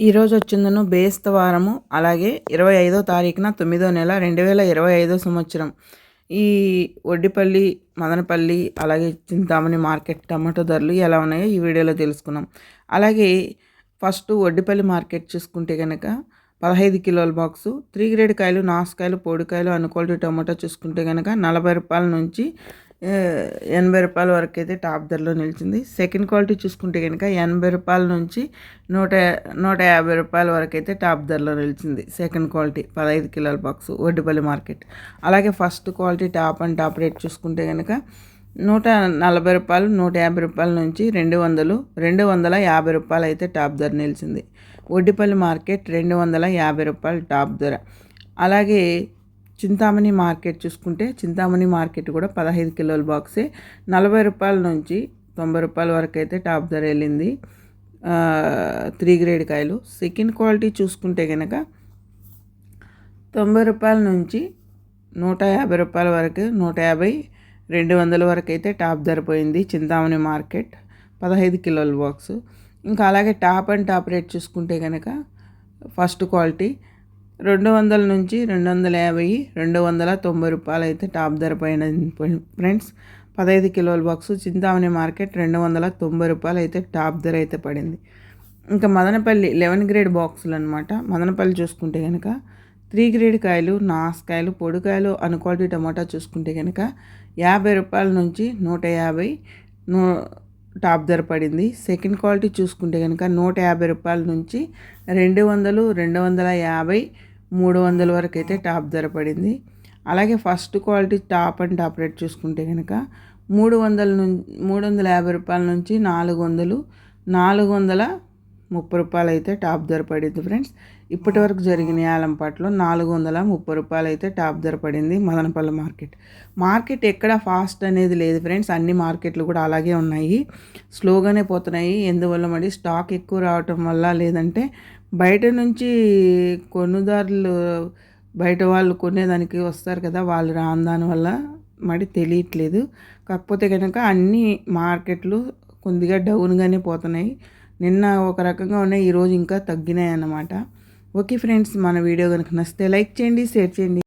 ఈరోజు వచ్చిందను బేస్తవారము అలాగే ఇరవై ఐదో తారీఖున తొమ్మిదో నెల రెండు వేల ఇరవై ఐదో సంవత్సరం. ఈ ఒడ్డిపల్లి మదనపల్లి అలాగే చింతామణి మార్కెట్ టమాటో ధరలు ఎలా ఉన్నాయో ఈ వీడియోలో తెలుసుకున్నాం. అలాగే ఫస్ట్ ఒడ్డిపల్లి మార్కెట్ చూసుకుంటే కనుక పదహైదు కిలోల బాక్సు త్రీ గ్రేడ్ కాయలు నాసుకాయలు పొడికాయలు అనుకోల్టీ టమాటో చూసుకుంటే కనుక నలభై రూపాయల నుంచి ఎనభై రూపాయల వరకు అయితే టాప్ ధరలో నిలిచింది. సెకండ్ క్వాలిటీ చూసుకుంటే కనుక ఎనభై రూపాయల నుంచి నూట నూట యాభై రూపాయల వరకు అయితే టాప్ ధరలో నిలిచింది. సెకండ్ క్వాలిటీ పదహైదు కిలోల బాక్స్ ఒడ్డుపల్లి మార్కెట్. అలాగే first quality top and top rate చూసుకుంటే కనుక నూట నలభై రూపాయలు నూట యాభై రూపాయల నుంచి రెండు వందలు రెండు వందల యాభై రూపాయలు అయితే టాప్ ధర నిలిచింది. ఒడ్డిపల్లి మార్కెట్ రెండు వందల యాభై రూపాయలు టాప్ ధర. అలాగే చింతామణి మార్కెట్ చూసుకుంటే చింతామణి మార్కెట్ కూడా పదహైదు కిలోల బాక్సే. నలభై రూపాయల నుంచి తొంభై రూపాయల వరకు అయితే టాప్ ధర వెళ్ళింది. త్రీ గ్రేడ్ కాయలు. సెకండ్ క్వాలిటీ చూసుకుంటే కనుక తొంభై రూపాయల నుంచి నూట యాభై రూపాయల వరకు నూట యాభై రెండు వందల వరకు అయితే టాప్ ధర పోయింది చింతామణి మార్కెట్. పదహైదు కిలోల బాక్స్. ఇంకా అలాగే టాప్ అండ్ టాప్ రేట్ చూసుకుంటే కనుక ఫస్ట్ క్వాలిటీ రెండు వందల నుంచి రెండు వందల యాభై రెండు వందల తొంభై రూపాయలు అయితే టాప్ ధర పైన ఫ్రెండ్స్ పదహైదు కిలోల బాక్స్ చింతామణి మార్కెట్ రెండు వందల తొంభై రూపాయలు అయితే టాప్ ధర అయితే పడింది. ఇంకా మదనపల్లి లెవెన్ గ్రేడ్ బాక్సులు అనమాట మదనపల్లి చూసుకుంటే కనుక త్రీ గ్రేడ్ కాయలు నాసుకాయలు పొడికాయలు అనుక్వాలిటీ టమాటా చూసుకుంటే కనుక యాభై రూపాయల నుంచి నూట యాభై నూ టాప్ ధర పడింది. సెకండ్ క్వాలిటీ చూసుకుంటే కనుక నూట యాభై రూపాయల నుంచి రెండు వందలు రెండు వందల యాభై మూడు వందల వరకు అయితే టాప్ ధర పడింది. అలాగే first quality top and top rate చూసుకుంటే కనుక మూడు వందల నుంచి మూడు వందల యాభై రూపాయల నుంచి నాలుగు వందలు నాలుగు వందల ముప్పై రూపాయలు అయితే టాప్ ధర పడింది ఫ్రెండ్స్. ఇప్పటి వరకు జరిగిన ఆలంపాట్లో నాలుగు వందల ముప్పై రూపాయలు అయితే టాప్ ధర పడింది మదనపల్లి మార్కెట్. మార్కెట్ ఎక్కడ ఫాస్ట్ అనేది లేదు ఫ్రెండ్స్. అన్ని మార్కెట్లు కూడా అలాగే ఉన్నాయి. స్లోగానే పోతున్నాయి. ఎందువల్ల మరి స్టాక్ ఎక్కువ రావటం వల్ల లేదంటే బయట నుంచి కొనుదారులు బయట వాళ్ళు కొనేదానికి వస్తారు కదా వాళ్ళు రాని దానివల్ల మరి తెలియట్లేదు. కాకపోతే కనుక అన్ని మార్కెట్లు కొద్దిగా డౌన్గానే పోతున్నాయి. నిన్న ఒక రకంగా ఉన్నాయి ఈరోజు ఇంకా తగ్గినాయి అన్నమాట ఓకే ఫ్రెండ్స్ మన వీడియో కనుక నచ్చితే లైక్ చేయండి షేర్ చేయండి.